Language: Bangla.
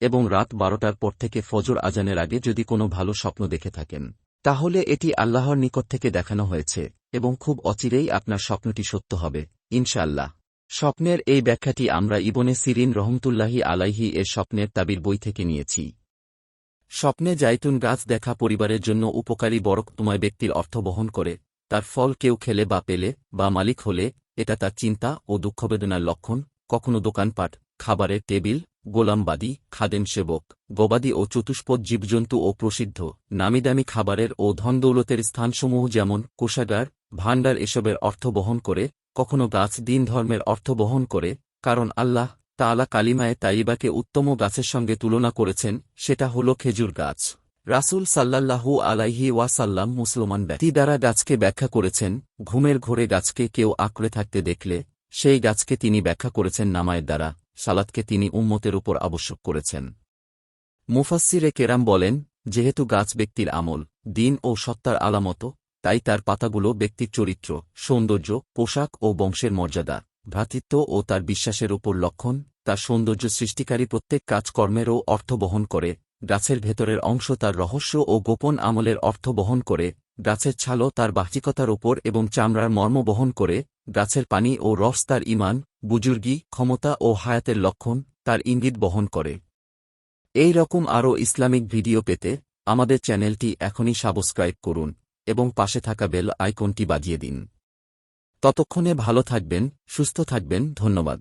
এবং রাত বারোটার পর থেকে ফজর আজানের আগে যদি কোনো ভালো স্বপ্ন দেখে থাকেন, তাহলে এটি আল্লাহর নিকট থেকে দেখানো হয়েছে, এবং খুব অচিরেই আপনার স্বপ্নটি সত্য হবে, ইনশাআল্লাহ। স্বপ্নের এই ব্যাখ্যাটি আমরা ইবনে সিরিন রহমতুল্লাহি আলাইহি এর স্বপ্নের তাবির বই থেকে নিয়েছি। স্বপ্নে জাইতুন গাছ দেখা পরিবারের জন্য উপকারী বরকতময় ব্যক্তির অর্থ বহন করে, তার ফল কেউ খেলে বা পেলে, বা মালিক হলে, এটা তার চিন্তা ও দুঃখবেদনার লক্ষণ, কখনো দোকানপাট, খাবারের টেবিল গোলামবাদী, খাদেম সেবক, গবাদি ও চতুষ্পদ জীবজন্তু ও প্রসিদ্ধ নামিদামি খাবারের ও ধনদৌলতের স্থানসমূহ যেমন কোষাগার, ভাণ্ডার এসবের অর্থ বহন করে, কখনো গাছ দিন ধর্মের অর্থ বহন করে, কারণ আল্লাহ তালা কালিমায় তাইবাকে উত্তম গাছের সঙ্গে তুলনা করেছেন, সেটা হল খেজুর গাছ। রাসুল সাল্লাল্লাহু আলাইহি ওয়াসাল্লাম মুসলমান ব্যক্তি দ্বারা গাছকে ব্যাখ্যা করেছেন, ঘুমের ঘোরে গাছকে কেউ আঁকড়ে থাকতে দেখলে, সেই গাছকে তিনি ব্যাখ্যা করেছেন নামায়ের দ্বারা। সালাদকে তিনি উম্মতের উপর আবশ্যক করেছেন। মুফাসসিরে কেরাম বলেন, যেহেতু গাছ ব্যক্তির আমল, দিন ও সত্তার আলামত, তাই তার পাতাগুলো ব্যক্তির চরিত্র, সৌন্দর্য, পোশাক ও বংশের মর্যাদা, ভ্রাতৃত্ব ও তার বিশ্বাসের উপর লক্ষণ, তার সৌন্দর্য সৃষ্টিকারী প্রত্যেক কাজকর্মেরও অর্থ বহন করে, গাছের ভেতরের অংশ তার রহস্য ও গোপন আমলের অর্থ বহন করে, গাছের ছালও তার বাহ্যিকতার ওপর এবং চামড়ার মর্ম বহন করে, গাছের পানি ও রস তার ইমান বুজুর্গি, ক্ষমতা ও হায়াতের লক্ষণ তার ইঙ্গিত বহন করে। এই রকম আরও ইসলামিক ভিডিও পেতে আমাদের চ্যানেলটি এখনই সাবস্ক্রাইব করুন এবং পাশে থাকা বেল আইকনটি বাজিয়ে দিন। ততক্ষণে ভালো থাকবেন, সুস্থ থাকবেন, ধন্যবাদ।